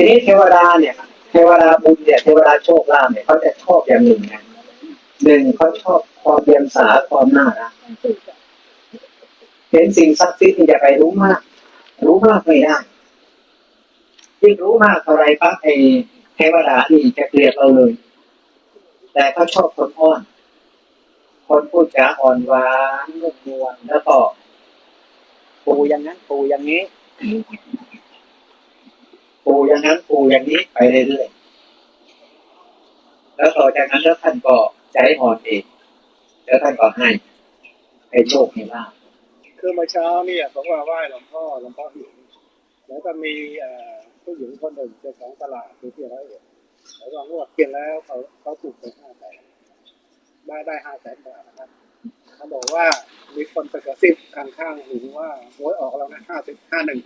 ทีนี้เทวดาเนี่ยเทวดาบุญเนี่ยเทวดาโชคลาภเนี่ยเขาจะชอบอย่างหนึ่งนะหนึ่งเขาชอบความเบียงสาความน่ารักเห็นสิ่งศักดิ์สิทธิ์อย่าไปรู้มาก รู้มากไม่ได้ยิ่งรู้มากเท่าไรปั๊บไอ้เทวดานี่จะเกลียดเราเลย แต่เขาชอบคนอ้อน คนพูดจาอ่อนหวานนุ่มนวลแล้วก็ปูอย่างนั้นปูอย่างนี้ ปูอย่างนั้นปูอย่างนี้ไปเรื่อยๆแล้วต่อจากนั้นแล้วท่านก็ใจอ่อนเองแล้วท่านก็ให้ให้โชคให้ลาภคือเมื่อเช้าเนี่ยผมว่าไหว้หลวงพ่อหลวงพ่อหินแล้วก็มีผู้หญิงคนหนึ่งเจ้าของตลาดที่ที่ร้อยเอ็ดแล้วก็งวดเพียงแล้วเขาเขาถูกไปห้าแสนได้ได้ห้าแสนบาทนะครับเขาบอกว่ามีคนไปกระซิบข้างข้างๆหูว่าหวยออกแล้วนะห้าสิบห้าหนึ่ง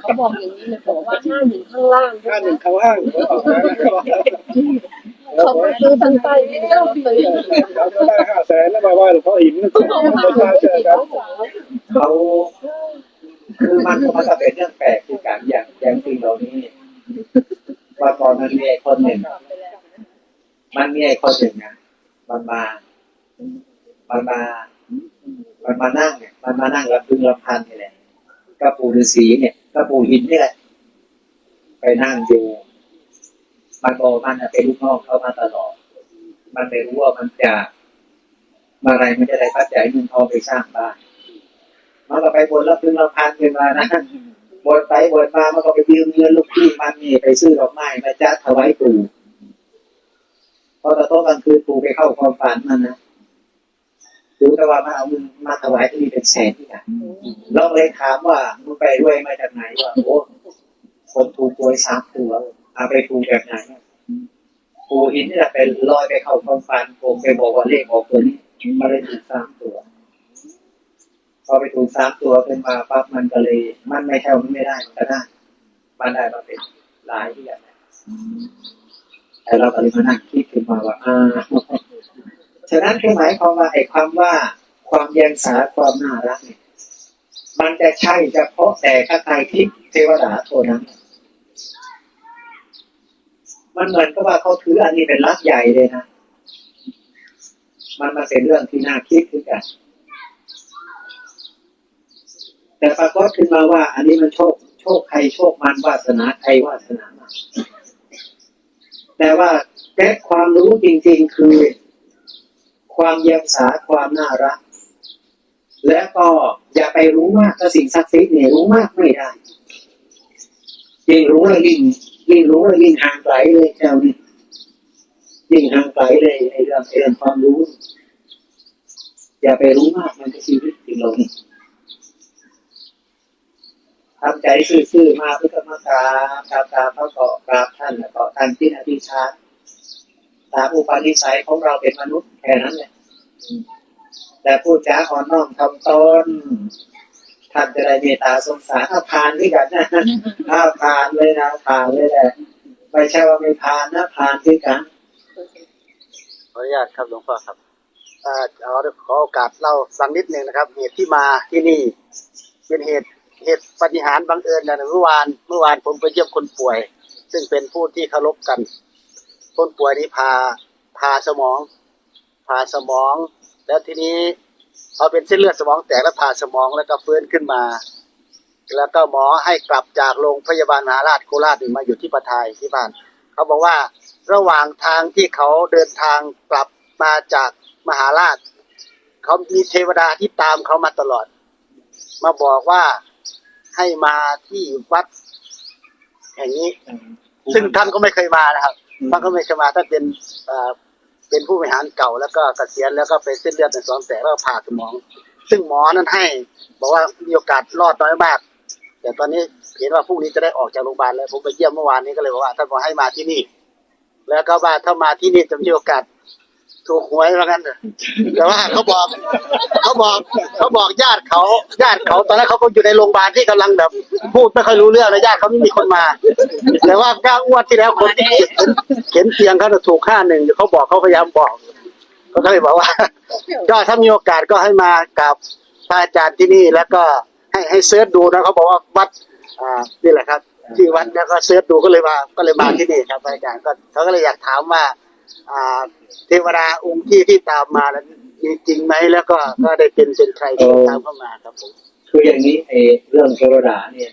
เขาบอกอย่างนี้เลยบอกว่าห้าหนึ่งข้างล่างด้วห้ายหนึ่งเขาห้างหวยออกแล้วนะเขาบอกเขาไปซื้อทั้งใต้ไม่ได้เลยเราจะได้ห้าแสนแล้วมาไหว้หลวงพ่อหินนะเมื่อเช้าเจอกันเขาคือมันมันก็เป็นเรื่องแปลกที่การอย่างอย่างจริงเรานี้ว่าตอนมันมีไอ้คนหนึ่งมันมีไอ้คนหนึ่งนะมันมามันมามันมานั่งเนี่ยมันมานั่งรับพึงรับพันนี่แหละปู่ฤาษีเนี่ยกับปู่หินนี่แหละไปนั่งอยู่มันบอกมันน่ะเป็นลูกน้องเขามาตลอด มันไม่รู้ว่ามันจะมาอะไรมันจะได้ปัจจัยเงินทองไปสร้างบ้านมันก็ไปบนรับพึงรับพันขึ้นมานะบนไปบนมามันก็ไปยืมเงินลูกพี่มันนี่ไปซื้อดอกไม้มาจัดถวายปู่พอตะโต๊ะกลางคืนปู่ไปเข้าความฝันมันนะ รู้แต่ว่ามาเอาเงินมาถวายที่นี่เป็นแสนที่ไหนเราเลยถามว่ามึงไปด้วยมาจากไหนวะโอ้คนถูกหวยสามตัวเอาไปถูกแบบไหนปู่อินนี่แหละเป็นลอยไปเข้าความฝันผมไปบอกว่าเลขออกตัวนี้มาเลยถูกสามตัวพอไปถูกสามตัวเป็นมาปั๊บมันก็เลย มันไม่ใช่ว่ามันไม่ได้มันก็ได้มันได้มาเป็นหลายที่อย่างนั้นแต่เราก็เลยมานั่งคิดขึ้นมาว่าอ่า ฉะนั้นคือหมายความว่าไอ้ความว่า ความเยียงสาความน่ารักเนี่ยมันจะใช่เฉพาะแต่ข้าไทยที่เทวดาเท่านั้น มันเหมือนกับว่าเขาถืออันนี้เป็นรักใหญ่เลยนะ มันมาเป็นเรื่องที่น่าคิดขึ้นกัน แต่ปรากฏขึ้นมาว่า อันนี้มันโชค โชคใครโชคมันวาสนาใครวาสนามันแต่ว่าแก้ความรู้จริง ๆ คือ ความเยียงสาความน่ารัก และก็อย่าไปรู้มากกับสิ่งศักดิ์สิทธิ์เนี่ยรู้มากไม่ได้ยิ่งรู้แล้วยิ่งยิ่งรู้แล้วยิ่งห่างไกลเลยแถวนี้ยิ่งห่างไกลเลยในเรื่องเรื่องความรู้ อย่าไปรู้มากมันจะชีวิตจริงเรานี่ทำใจซื่อๆมาเพื่อมากรากราบกราบพระเกาะกราบท่านแล้วก็ท่านที่อธิษฐาน ตามอุปนิสัยของเราเป็นมนุษย์แค่นั้นแหละแต่พูดจาอ่อนน้อมทำตนท่านจะได้เมตตาสงสารถ้าผ่านด้วยกันนะถ้าผ่านเลยนะผ่านเลยแหละไม่ใช่ว่าไม่ผ่านนะผ่านด้วยกันขออนุญาตครับหลวงพ่อครับเอ่อเอาขอโอกาสเล่าสักนิดหนึ่งนะครับ เหตุที่มาที่นี่ เป็นเหตุเหตุปฏิหารย์บังเอิญนะเมื่อวาน เมื่อวานผมไปเยี่ยมคนป่วย ซึ่งเป็นผู้ที่เคารพกัน คนป่วยนี้พาพาสมองพาสมอง แล้วทีนี้เอาเป็นเส้นเลือดสมองแตกแล้วผ่าสมองแล้วก็ฟื้นขึ้นมา แล้วก็หมอให้กลับจากโรงพยาบาลมหาราชโคราชนี่มาอยู่ที่ปทายที่บ้าน เขาบอกว่าระหว่างทางที่เขาเดินทางกลับมาจากมหาราชเขามีเทวดาที่ตามเขามาตลอด มาบอกว่าให้มาที่วัดแห่งนี้ ซึ่งท่านก็ไม่เคยมานะครับ ท่านก็ไม่เคยมาถ้าเป็นเอ่อเป็นผู้บริหารเก่าแล้วก็เกษียณแล้วก็เป็นเส้นเลือดในสมองแตกแล้วก็ผ่าสมอง ซึ่งหมอนั้นให้ บอกว่ามีโอกาสรอดน้อยมาก แต่ตอนนี้เห็นว่าพรุ่งนี้จะได้ออกจากโรงพยาบาลแล้วผมไปเยี่ยมเมื่อวานนี้ก็เลยบอกว่าท่านบอกให้มาที่นี่ แล้วก็ว่าถ้ามาที่นี่จะมีโอกาส ถูกหวยว่างั้นเถอะแต่ว่าเขาบอกเขาบอกเขาบอกญาติเขาญาติเขาตอนแรกเขาก็อยู่ในโรงพยาบาลที่กำลังแบบพูดไม่ค่อยรู้เรื่องนะญาติเขาไม่มีคนมา แต่ว่าก้าวงวดที่แล้วคนที่เข็นเข็นเตียงเขาน่ะถูกค่าหนึ่งเขาบอกเขาพยายามบอกเขาก็เลยบอกว่า ก็ถ้ามีโอกาสก็ให้มากับพระอาจารย์ที่นี่แล้วก็ให้ให้เซิร์ชดูนะเขาบอกว่าวัดอ่านี่แหละครับที่วัดแล้วก็เสิร์ชดูก็เลยมาก็เลยมาที่นี่ครับอาจารย์ก็เขาก็เลยอยากถามว่าอ่า เทวดาองค์ที่ที่ตามมาแล้วมีจริงไหมแล้วก็ก็ได้เป็นเป็นใครที่ตามเข้ามาครับผมคืออย่างนี้ไอ้เรื่องเทวดาเนี่ย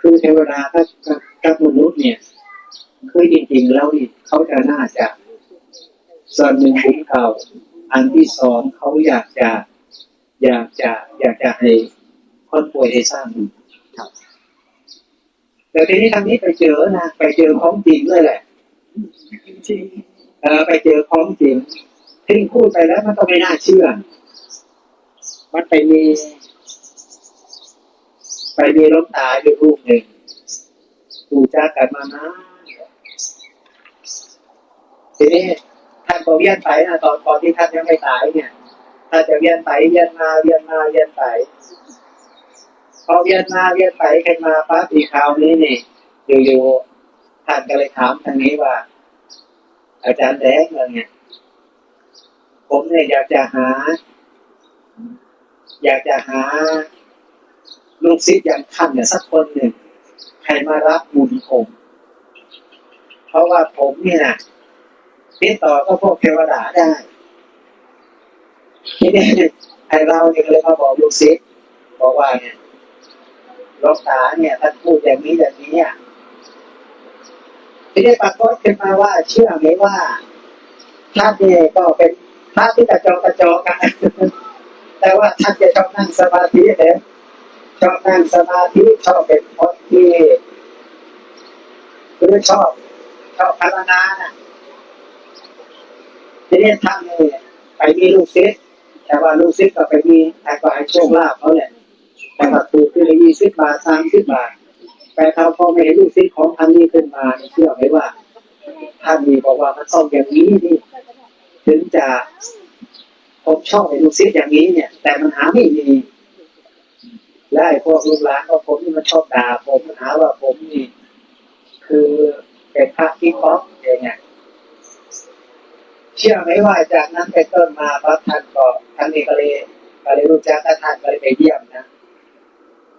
คือเทวดาถ้าถ้าถ้ามนุษย์เนี่ยคือจริงๆแล้วนี่เขาจะน่าจะส่วนหนึ่งบุญเก่าอันที่สองเขาอยากจะ อยากจะ อยากจะให้คนป่วยให้สร้างบุญครับแต่ทีนี้ทางนี้ไปเจอนะไปเจอของจริงเลยแหละ เออไปเจอของจริงที่พูดไปแล้วมันก็ไม่น่าเชื่อ มันไปมี ไปมีล้มตาอยู่รูปหนึ่งดูจ้ากันมานะทีนี้ท่านก็เวียนไปนะตอนตอนที่ท่านยังไม่ตายเนี่ยท่านจะเวียนไปเวียนมาเวียนมาเวียนไปพอเวียนมาเวียนไปขึ้นมาปั๊บอีกคราวนี้นี่อยู่ๆ ท่านก็เลยถามทางนี้ว่า อาจารย์แดงเนี่ยผมเนี่ยอยากจะหา อยากจะหา ลูกศิษย์อย่างท่านเนี่ยสักคนหนึ่งใครมารับบุญผม เพราะว่าผมเนี่ยติดต่อก็พวกเทวดาได้ทีนี้ไอเราเนี่ยเลยมาบอกลูกศิษย์บอกว่าเนี่ยหลวงตาเนี่ยท่านพูดอย่างนี้อย่างนี้อะ ทีนี้ปรากฏขึ้นมาว่า เชื่อไหมว่าท่านเนี่ยก็เป็นพระที่กระจอกกระจอกกันแต่ว่าท่านจะชอบนั่งสมาธิเลยชอบนั่งสมาธิชอบเป็นคนที่คือชอบชอบภาวนาน่ะทีนี้ท่านเนี่ยไปมีลูกศิษย์แต่ว่าลูกศิษย์ก็ไปมีแต่ก็ให้โชคลาภเขาเนี่ยแต่ว่าถูกคือยี่สิบบาทสามสิบบาท แต่เขาพอไม่เห็นลูกศิษย์ของท่านนี้ขึ้นมาเชื่อไหมว่า ท่านนี้บอกว่ามันต้องอย่างนี้นี่ถึงจะผมชอบไอ้ลูกศิษย์อย่างนี้เนี่ย แต่มันหาไม่มีและไอ้พวกลูกหลานของผมนี่มันชอบด่าผมมันหาว่าผมนี่ คือเป็นพระที่ครอบเองเนี่ยเชื่อไหมว่าจากนั้นเป็นต้นมาพระท่านก็ท่านนี้ก็เลยก็เลยรู้จักท่านก็เลยไปเยี่ยมนะ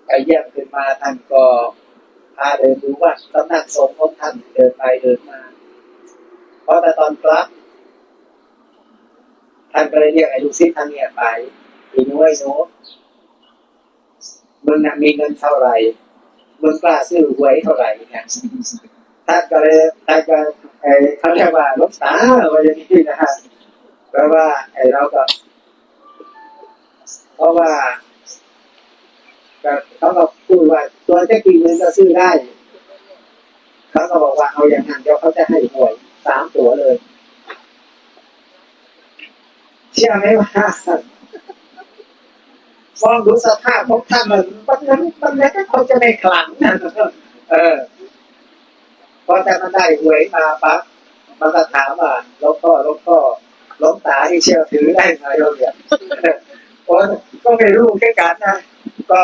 ไปเยี่ยมขึ้นมาท่านก็ พาเดินดูว่าสำนักสงฆ์ของท่านเดินไปเดินมา เพราะแต่ตอนกลับท่านก็เลยเรียกไอ้ลูกศิษย์ท่านเนี่ยไปอีน้ยโน้มึงน่ะมีเงินเท่าไหร่มึงกล้าซื้อหวยเท่าไหร่เนี่ยท่านก็เลยท่านก็ไอ้เขาเรียกว่าลบตาว่าอย่างนี้นะฮะแปลว่าไอ้เราก็ เพราะว่า เขาก็พูดว่าตัวแค่กี่เงินก็ซื้อได้เขาก็บอกว่าเอาอย่างนั้นเดี๋ยวเขาจะให้หวยสามตัวเลยเชื่อไหมว่ามองดูสภาพของท่านมันมันนั้นมันนั้นเขาจะไม่ขลังนะเออพอแต่มันได้หวยมาปั๊บมันก็ถามว่าหลวงพ่อหลวงพ่อลวงตาที่เชื่อถือได้ไหมเราเนี่ยโอ้ก็ไม่รู้แค่กันนะ ก็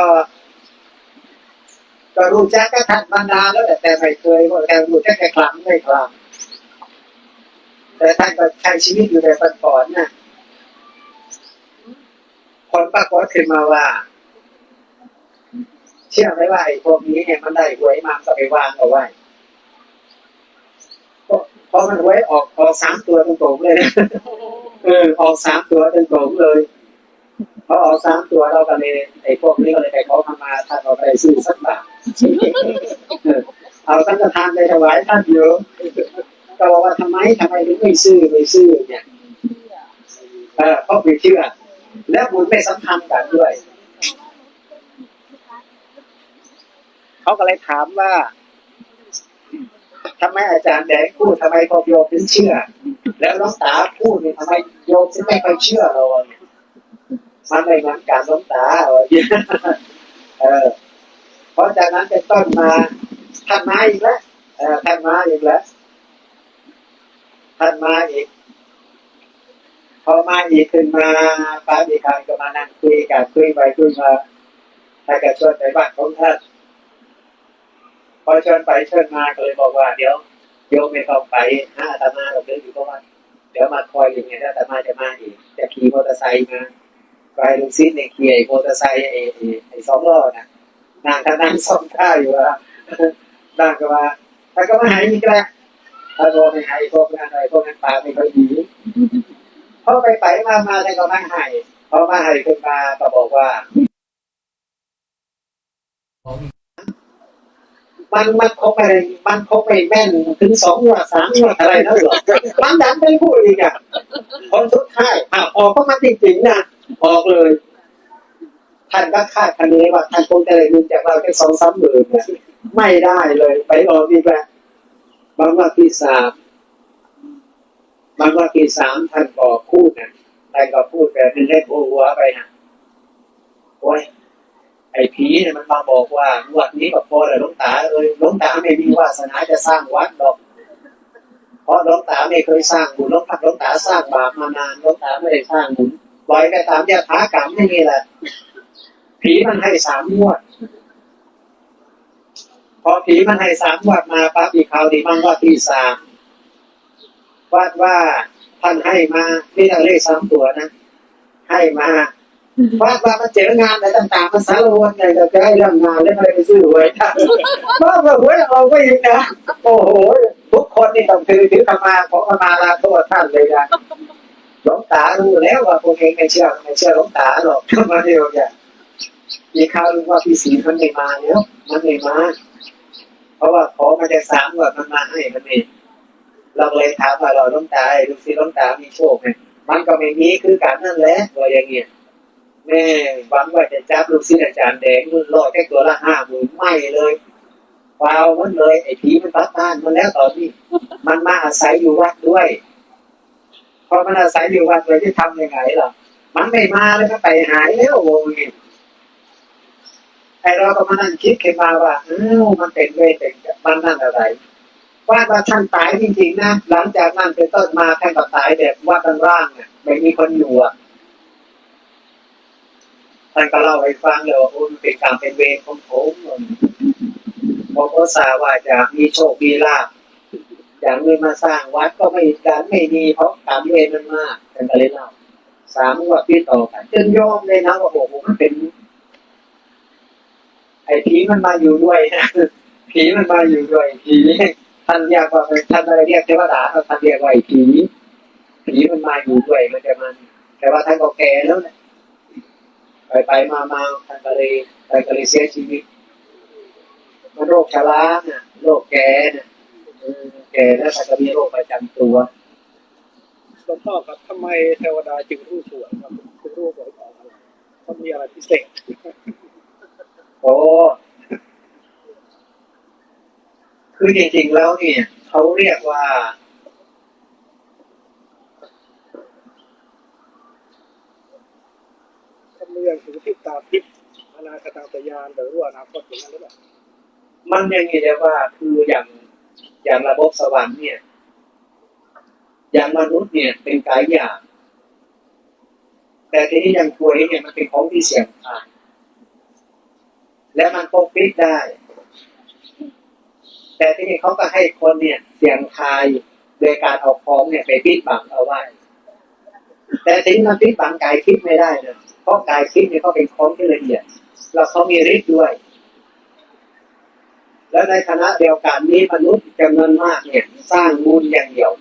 ก็รู้จักก็ทันมานานแล้วแหละแต่ไม่เคยแต่รู้แค่แค่ครั้งไม่ครั้งแต่ท่านก็ใช้ชีวิตอยู่ในปัจจุบันนะคนปรากฏขึ้นมาว่า เชื่อไหมว่าไอ้พวกนี้เนี่ยมันได้หวยมาก็ไปวางเอาไว้พอมันหวยออกออกสามตัวตรงๆเลยเออออกสามตัวตรงๆเลย พอออกสามตัวเราก็เลยไอ้พวกนี้ก็เลยไปขอขมาท่านเอาไปซื้อสักบาทเอาสังฆทานไปถวายท่านเยอะก็บอกว่าทำไมทำไมถึงไม่ซื้อไม่ซื้อเนี่ยเออเพราะไม่เชื่อและบุญไม่สัมพันธ์กันด้วย เขาก็เลยถามว่าทำไมอาจารย์แดงพูดทำไมพอโยมถึงเชื่อ แล้วน้องตาพูดเนี่ยทำไมโยมถึงไม่ค่อยเชื่อเราเนี่ย มันไม่เหมือนกันน้องตาเออเออเพราะจากนั้นเป็นต้นมาท่านมาอีกแล้วเออท่านมาอีกแล้วท่านมาอีกพอมาอีกขึ้นมาป้าดีคารก็มานั่งคุยกันคุยไปคุยมาถ้าก็ชวนไปบ้านของท่านพอชวนไปชวนมาก็เลยบอกว่า เดี๋ยวโยมไม่ต้องไปหาอาตมาหรอกเดี๋ยอยู่เพราะว่าเดี๋ยวมาคอยอย่างเงี้ยถ้าอาตมาจะมาอีกจะขี่มอเตอร์ไซค์มา ไปลูกซิดเนี่ยขี่มอเตอร์ไซค์ไอ้ไอ้สองล้อนะนางท่านั่งซ่อมท่าอยู่ว่าด่างก็ว่าถ้าก็มาหายอีกแล้วถ้าโดนไม่หายพวกนั้นอะไรพวกนั้นปาไม่ค่อยดีพอไปไปมามาท่านก็มาหายพอมาหายขึ้นมาก็บอกว่ามันมันคงไม่ได้มันคงไม่แม่นถึงสองงวดสามงวดอะไรนั่นหรอมันดันไปพูดอีกอะผลสุดท้ายอะออกก็มาจริงๆนะ ออกเลย ท่านก็คาดคะเนว่าท่านคงจะได้เงินจากเราแค่สองสามหมื่นนะไม่ได้เลย ไปออกอีกแล้วบางว่าที่สามบางว่าที่สามท่านก็พูดนะท่านก็พูดแบบเป็นเล่นหัวไปนะโอ้ยไอ้ผีเนี่ยมันมาบอกว่างวดนี้ก็พอแล้วหลวงตาเอ้ยลวงตาไม่มีวาสนาจะสร้างวัดหรอกเพราะลวงตาไม่เคยสร้างบุญลวงตาหลวงตาสร้างบาปมานานลวงตาไม่ได้สร้างบุญ ปล่อยไปตามยถากรรมไม่มีแหละ ผีมันให้สามงวด พอผีมันให้สามงวดมาปั๊บอีกคราวดีมั่งว่าที่สามวาดว่าท่านให้มานี่เราเลขสามตัวนะ ให้มาว่าว่ามันเจองานอะไรต่างๆมันสารวนอะไรก็จะให้เรื่องงานแล้วอะไรไปซื้อหวยได้ว่าว่าหวยเราก็อีกนะโอ้โหทุกคนนี่ต้องถือถือธรรมาของธรรมาลาโทษท่านเลยนะ หลวงตารู้แล้วว่าพวกเองไม่เชื่อไม่เชื่อหลวงตาหรอกเข้ามาเดียวเนี่ยมีข่าวว่าพี่ศรีมันไม่มาแล้วมันไม่มา เพราะว่าขอมาจะสามว่ามันมาให้มันเองเราเลยถามว่าเราหลวงตาไอ้ลูกศิหลวงตามีโชคไหมมันก็ไม่มีคือการนั่นแหละว่าอย่างเงี้ยแม่หวังว่าจะจับลูกศิษย์อาจารย์แดงรุ่นรอดแค่ตัวละห้าหมื่นไม่เลยเปล่ามันเลยไอ้ผีมันพัดต้านมันแล้วตอนนี้ มันมาอาศัยอยู่วัดด้วย พอมันอาศัยอยู่วัดเลยจะทำยังไงล่ะ มันไม่มาเลยก็ไปหายแล้วโว้ยไอเราก็มานั่งคิดขึ้นมาว่าเอ้ามันเป็นเวทเป็นมันนั่นอะไร ว่าว่าท่านตายจริงๆนะหลังจากนั้นเป็นต้นมาท่านก็ตายแบบว่าด้านล่างอะไม่มีคนอยู่อะท่านก็เล่าให้ฟังเลยว่าโอ้มันเป็นกรรมเป็นเวรของผมผมก็สาว่าจะมีโชคมีลาภ อยางเงินมาสร้างวัดก็ไม่การไม่มีเพราะกรรมเวรมันมากท่านก็เลยเล่าสามงวดที่ต่อกันจนยอมเลยนะว่าโอ้โหมันเป็น ไอ้ผีมันมาอยู่ด้วยนะผีมันมาอยู่ด้วยผีท่านเรียกว่าท่านอะไรเรียกเทวดาท่านเรียกว่าไอ้ผีผีมันมาอยู่ด้วยมันจะมัน แต่ว่าท่านก็แก่แล้วนะไปไปมามาท่านก็เลยท่านก็เลยเสียชีวิตมันโรคชรานะโรคแก่นะ แก่แล้วท่านก็มีโรคประจำตัวหลวงพ่อครับทำไมเทวดาจึงรู้สวยครับจึงรู้สวยของอะไรเขามีอะไรพิเศษโอ้คือจริงๆแล้วเนี่ยเขาเรียกว่าทำเรื่องถึงทิศตาทิพย์อนาคตาตยานหรือว่าอนาคตอย่างนั้นหรือเปล่ามันยังไงเรียกว่าคืออย่าง อย่างระบบสวรรค์เนี่ย อย่างมนุษย์เนี่ยเป็นกายหยาบแต่ทีนี้อย่างป่วยเนี่ยมันเป็นของที่เสี่ยงทายและมันปกปิดได้ แต่ทีนี้เขาก็ให้คนเนี่ยเสี่ยงทายโดยการเอาของเนี่ยไปปิดบังเอาไว้ แต่ทีนี้มันปิดบังกายคิดไม่ได้นะเพราะกายคิดเนี่ยเขาเป็นของที่ละเอียดแล้วเขามีฤทธิ์ด้วย แล้วในคณะเดียวกันนี้มนุษย์จำนวนมากเนี่ยสร้างบุญอย่างเดียว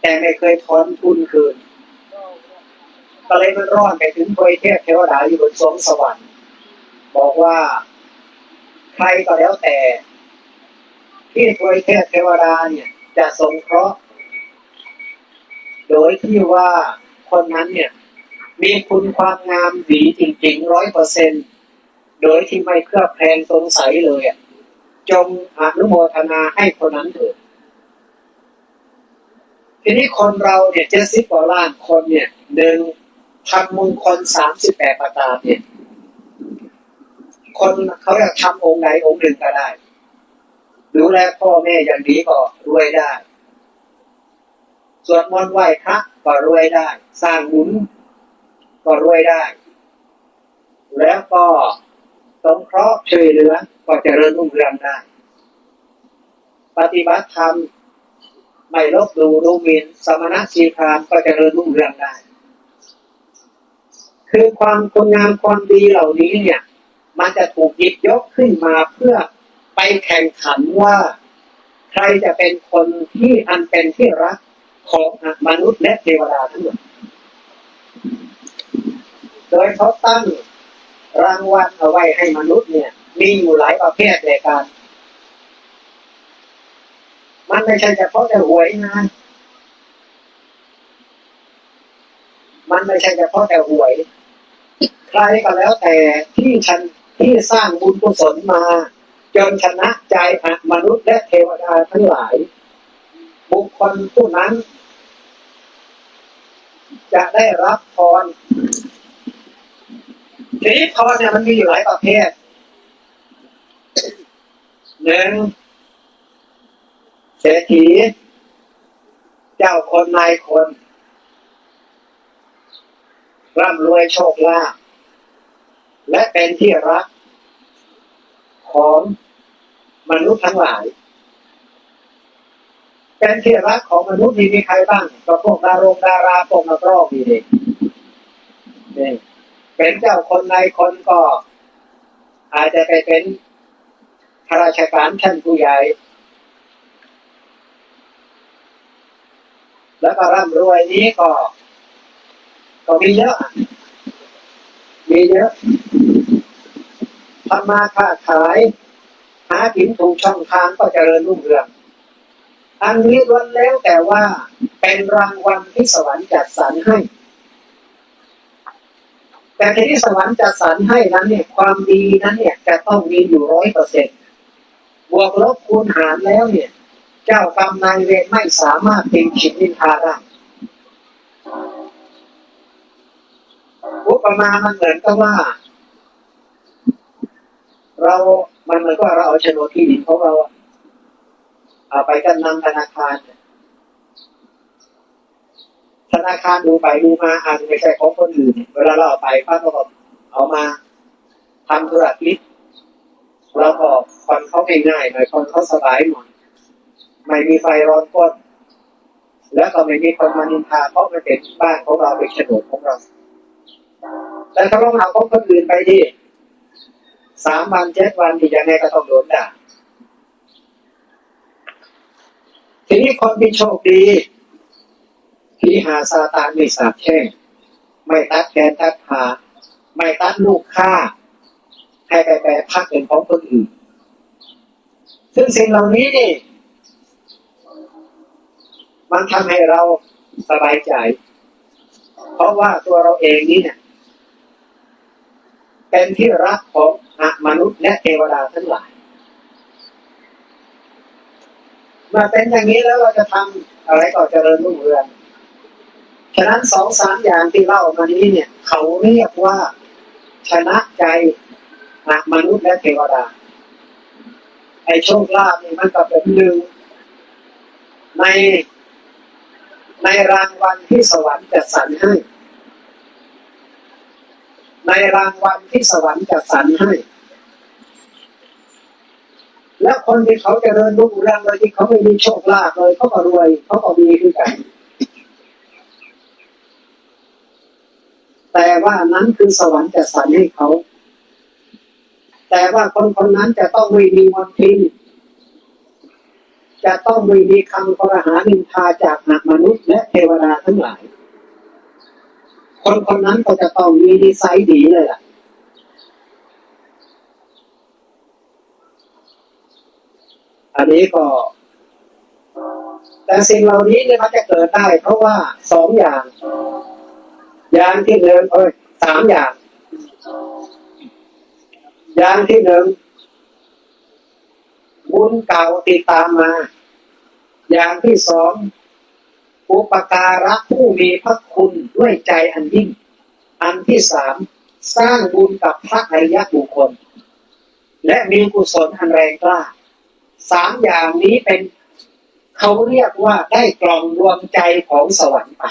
แต่ไม่เคยทอนทุนคืน ก็เลยมันร้อนไปถึงโพยเทพเทวดาอยู่บนสวงสวรรค์บอกว่าใครก็แล้วแต่ ที่โพยเทพเทวดาเนี่ย จะสงเคราะห์ โดยที่ว่าคนนั้นเนี่ย มีคุณความงามดีจริงๆร้อยเปอร์เซ็นโดยที่ไม่เคลือบแคลงสงสัยเลยอะ จงอนุโมทนาให้คนนั้นเถิดทีนี้คนเราเนี่ยเจ็ดสิบกว่าล้านคนเนี่ยหนึ่งทำมงคลสามสิบแปดประการเนี่ย คนเขาอยากทำองค์ไหนองค์หนึ่งก็ได้ดูแลพ่อแม่อย่างดีก็รวยได้สวดมนต์ไหว้พระก็รวยได้ สร้างบุญก็รวยได้ แล้วก็ สงเคราะห์ช่วยเหลือก็เจะเริญรุ่งเรืองได้ ปฏิบัติธรรมไม่ลบหลู่ดูหมิ่นสมณะชีพรามก็เจะเริญรุ่งเรืองได้ คือความคุณงามความดีเหล่านี้เนี่ย มันจะถูกหยิบยกขึ้นมาเพื่อไปแข่งขันว่าใครจะเป็นคนที่อันเป็นที่รักของมนุษย์และเทวดาทั้งหมด โดยเขาตั้ง รางวัลเอาไว้ให้มนุษย์เนี่ย มีอยู่หลายประเภทในการ มันไม่ใช่เฉพาะแต่หวยนะมันไม่ใช่เฉพาะแต่หวย ใครก็แล้วแต่ที่ฉันที่สร้างบุญกุศลมา จนชนะใจมนุษย์และเทวดาทั้งหลาย บุคคลผู้นั้น จะได้รับพร นี้พรเนี่ยมันมีอยู่หลายประเภทหนึ่งเศรษฐีเจ้าคนนายคนร่ำรวยโชคลาภและเป็นที่รัก ของมนุษย์ทั้งหลาย เป็นที่รักของมนุษย์มีมีใครบ้างก็พวกดารงดาราพวกนักร้องมีเด็กนี่ เป็นเจ้าคนในายคนก็ อาจจะไปเป็นข้าราชการชั้นผู้ใหญ่ แล้วก็ร่ำรวยนี้ก็ ก็มีเยอะ มีเยอะทำมาค้าขาย หากินถูกช่องทางก็เจริญรุ่งเรืองอันนี้ล้วนแล้วแต่ว่าเป็นรางวัลที่สวรรค์จัดสรรให้ แต่ทีนี้สวรรค์จัดสรรให้นั้นเนี่ยความดีนั้นเนี่ยจะต้องมีอยู่ร้อยเปอร์เซ็นต์บวกลบคูณหารแล้วเนี่ย เจ้ากรรมนายเวรไม่สามารถติงฉินนินทาได้อุปมามันเหมือนกับว่า เรา มันเหมือนกับเราเอาโฉนดที่ดินของเราเอาไปกันนำธนาคารเนี่ยธนาคารดูไปดูมาอาจจะไม่ใช่ของคนอื่น เวลาเราเอาไปป้าก็บอกเอามาทำธุรกิจเราก็ผ่อนเขาง่ายๆหน่อยผ่อนเขาสบายหน่อยไม่มีไฟร้อนก้นแล้วก็ไม่มีคนมานินทาเพราะมันเป็นบ้านของเราเป็นโฉนดของเรา แต่ถ้าลองเอาของคนอื่นไปที่สามวันเจ็ดวันที่ยังไงก็ต้องโดนด่าทีนี้คนที่โชคดี ที่หาซาตานไม่สาบแช่งไม่ตัดแขนตัดขาไม่ตัดลูกฆ่าให้ไปแปรพักเป็นของคนอื่น ซึ่งสิ่งเหล่านี้นี่มันทำให้เราสบายใจ เพราะว่าตัวเราเองนี่เนี่ยเป็นที่รักของมนุษย์และเทวดาทั้งหลายมาเป็นอย่างนี้แล้วเราจะทำอะไรก็เจริญรุ่งเรือง ฉะนั้นสองสามอย่างที่เล่ามานี้เนี่ย เขาเรียกว่าชนะใจมนุษย์และเทวดา ไอ้โชคลาภนี่มันก็เป็นหนึ่งในในรางวัลที่สวรรค์จัดสรรให้ ในรางวัลที่สวรรค์จัดสรรให้ และคนที่เขาจเจริญรุ่งเรืองเลยที่เขาไม่มีโชคลาภเลยเขาก็รวยเขาก็มีด้วยกัน แต่ว่านั้นคือสวรรค์จัดสรรให้เขา แต่ว่าคนคนนั้นจะต้องไม่มีมนทินจะต้องไม่มีคำกระหานินทาจากหนักมนุษย์และเทวดาทั้งหลาย คนคนนั้นก็จะต้องมีดีไซน์ดีเลยล่ะอันนี้ก็ แต่สิ่งเหล่านี้เนี่ยมันจะเกิดได้เพราะว่าสองอย่าง ย่างที่หนึ่งเอ้ยสามอย่างอย่างที่หนึ่งบุญเก่าติดตามมา อย่างที่สองอุปการะผู้มีพระคุณด้วยใจอันยิ่ง อันที่สามสร้างบุญกับพระอริยบุคคล และมีกุศลอันแรงกล้าสามอย่างนี้เป็นเขาเรียกว่าได้กล่องรวมใจของสวรรค์ไป